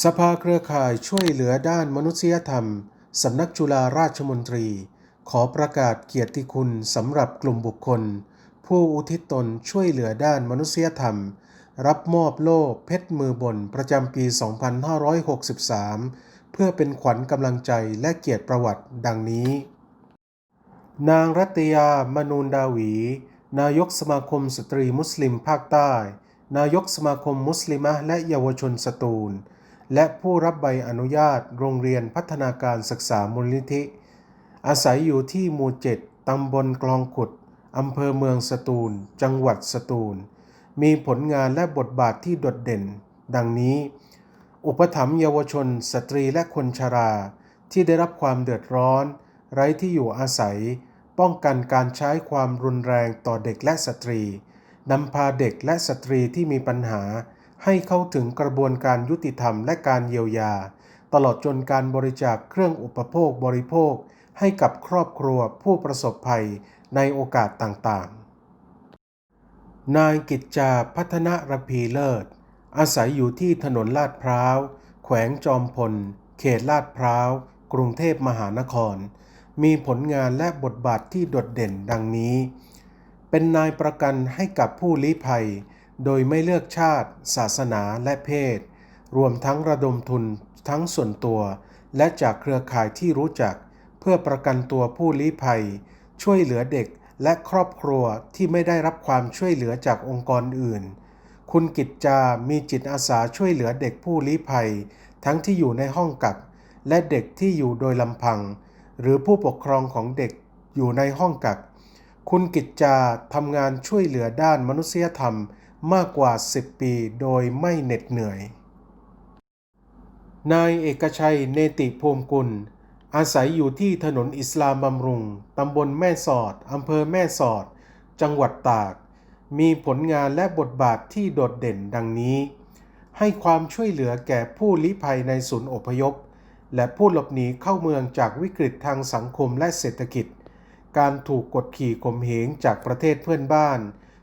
สภาเครือข่ายช่วยเหลือด้านมนุษยธรรม สำนักจุฬาราชมนตรี ขอประกาศเกียรติคุณสำหรับกลุ่มบุคคล ผู้อุทิศตนช่วยเหลือด้านมนุษยธรรม รับมอบโล่เพชรมือบนประจำปี 2563 เพื่อเป็นขวัญกำลังใจและเกียรติประวัติดังนี้ นางรัตยามนูนดาวี นายกสมาคมสตรีมุสลิมภาคใต้ นายกสมาคมมุสลิมะและเยาวชนสตูล และผู้รับใบอนุญาตโรงเรียนพัฒนาการศึกษามูลนิธิ อาศัยอยู่ที่หมู่เจ็ดตำบลกลองขุด อำเภอเมืองสตูล จังหวัดสตูล มีผลงานและบทบาทที่โดดเด่น ดังนี้ อุปถัมภ์เยาวชน สตรีและคนชรา ที่ได้รับความเดือดร้อน ไร้ที่อยู่อาศัย ป้องกันการใช้ความรุนแรงต่อเด็กและสตรีนำพาเด็กและสตรีที่มีปัญหา ให้เข้าถึงกระบวนการยุติธรรมและการเยียวยา ตลอดจนการบริจาคเครื่องอุปโภคบริโภค ให้กับครอบครัวผู้ประสบภัยในโอกาสต่างๆ นายกิจจาพัฒนรพีเลิศ อาศัยอยู่ที่ถนนลาดพร้าว แขวงจอมพล เขตลาดพร้าว กรุงเทพมหานคร มีผลงานและบทบาทที่โดดเด่นดังนี้ เป็นนายประกันให้กับผู้ลี้ภัย โดยไม่เลือกชาติ ศาสนาและเพศ รวมทั้งระดมทุนทั้งส่วนตัว และจากเครือข่ายที่รู้จัก เพื่อประกันตัวผู้ลี้ภัย ช่วยเหลือเด็กและครอบครัวที่ไม่ได้รับความช่วยเหลือจากองค์กรอื่น คุณกิจจา มีจิตอาสาช่วยเหลือเด็กผู้ลี้ภัย ทั้งที่อยู่ในห้องกัก และเด็กที่อยู่โดยลำพัง หรือผู้ปกครองของเด็กอยู่ในห้องกัก คุณกิจจาทำงานช่วยเหลือด้านมนุษยธรรม มากกว่า 10 ปีโดยไม่เหน็ดเหนื่อย นายเอกชัยเนติภูมิกุล อาศัยอยู่ที่ถนนอิสลามบำรุง ตำบลแม่สอด อำเภอแม่สอด จังหวัดตาก มีผลงานและบทบาทที่โดดเด่นดังนี้ ให้ความช่วยเหลือแก่ผู้ลี้ภัยในศูนย์อพยพ และผู้หลบหนีเข้าเมืองจากวิกฤตทางสังคมและเศรษฐกิจ การถูกกดขี่ข่มเหงจากประเทศเพื่อนบ้าน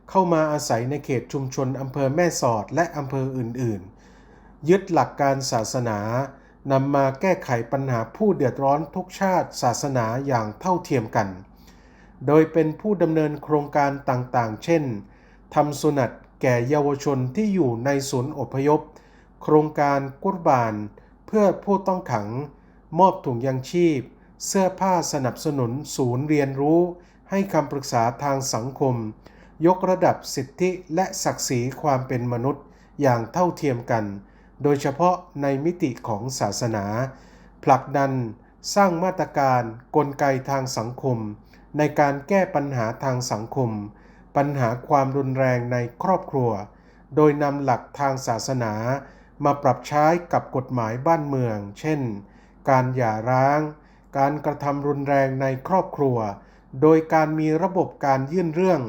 เข้ามาอาศัยในเขตชุมชนอำเภอแม่สอดและอำเภออื่นๆ ยึดหลักการศาสนานำมาแก้ไขปัญหาผู้เดือดร้อนทุกชาติศาสนาอย่างเท่าเทียมกัน โดยเป็นผู้ดำเนินโครงการต่างๆ เช่นทำสุนัตแก่เยาวชนที่อยู่ในศูนย์อพยพ โครงการกุรบาน เพื่อผู้ต้องขัง มอบถุงยางชีพ เสื้อผ้าสนับสนุนศูนย์เรียนรู้ ให้คำปรึกษาทางสังคม ยกระดับสิทธิและศักดิ์ศรีความเป็นมนุษย์อย่างเท่าเทียมกัน โดยเฉพาะในมิติของศาสนา ผลักดันสร้างมาตรการกลไกทางสังคม ในการแก้ปัญหาทางสังคม ปัญหาความรุนแรงในครอบครัว โดยนำหลักทางศาสนา มาปรับใช้กับกฎหมายบ้านเมือง เช่น การหย่าร้าง การกระทำรุนแรงในครอบครัว โดยการมีระบบการยื่นเรื่อง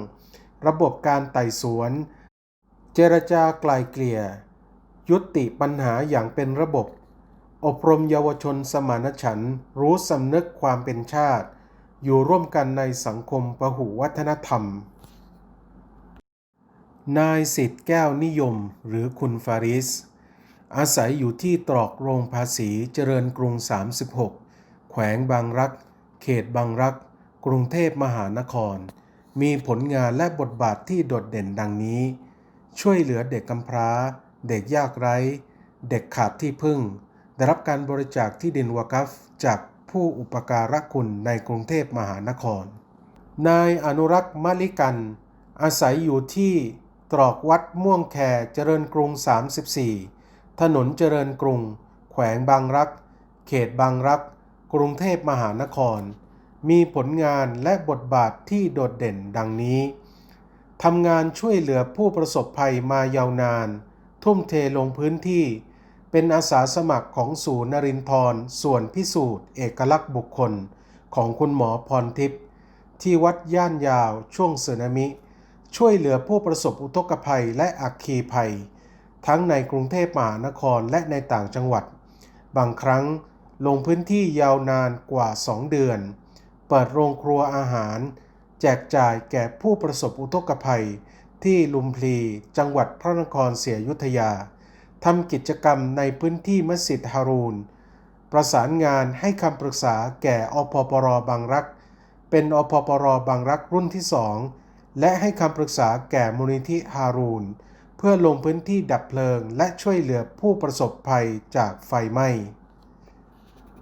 ระบบการไต่สวน เจรจาไกลเกลี่ย ยุติปัญหาอย่างเป็นระบบ อบรมเยาวชนสมานฉันท์รู้สำนึกความเป็นชาติ อยู่ร่วมกันในสังคมปหุวัฒนธรรม นายสิทธิ์แก้วนิยมหรือคุณฟาริส อาศัยอยู่ที่ตรอกโรงภาษีเจริญกรุง 36 แขวงบางรัก เขตบางรัก กรุงเทพมหานคร มีผลงานและบทบาทที่โดดเด่นดังนี้ ช่วยเหลือเด็กกำพร้า เด็กยากไร้ เด็กขาดที่พึ่ง ได้รับการบริจาคที่ดินวากัฟจากผู้อุปการะคุณในกรุงเทพมหานคร นายอนุรักษ์มะลิกัน อาศัยอยู่ที่ตรอกวัดม่วงแคเจริญกรุง 34 ถนนเจริญกรุง แขวงบางรัก เขตบางรัก กรุงเทพมหานคร มีผลงานและบทบาทที่โดดเด่นดังนี้ ทำงานช่วยเหลือผู้ประสบภัยมายาวนาน ทุ่มเทลงพื้นที่ เป็นอาสาสมัครของศูนย์นรินทร์ส่วนพิสูจน์เอกลักษณ์บุคคล ของคุณหมอพรทิพย์ที่วัดย่านยาวช่วงสึนามิ ช่วยเหลือผู้ประสบอุทกภัยและอัคคีภัย ทั้งในกรุงเทพมหานครและในต่างจังหวัด บางครั้งลงพื้นที่ยาวนานกว่า 2 เดือน เปิดโรงครัวอาหาร แจกจ่ายแก่ผู้ประสบอุทกภัย ที่ลุมพลีจังหวัดพระนครศรีอยุธยาทำกิจกรรมในพื้นที่มัสยิดฮารูน ประสานงานให้คำปรึกษาแก่อพปรบางรัก เป็นอพปรบางรักรุ่นที่สองและให้คำปรึกษาแก่มูลนิธิฮารูน เพื่อลงพื้นที่ดับเพลิงและช่วยเหลือผู้ประสบภัยจากไฟไหม้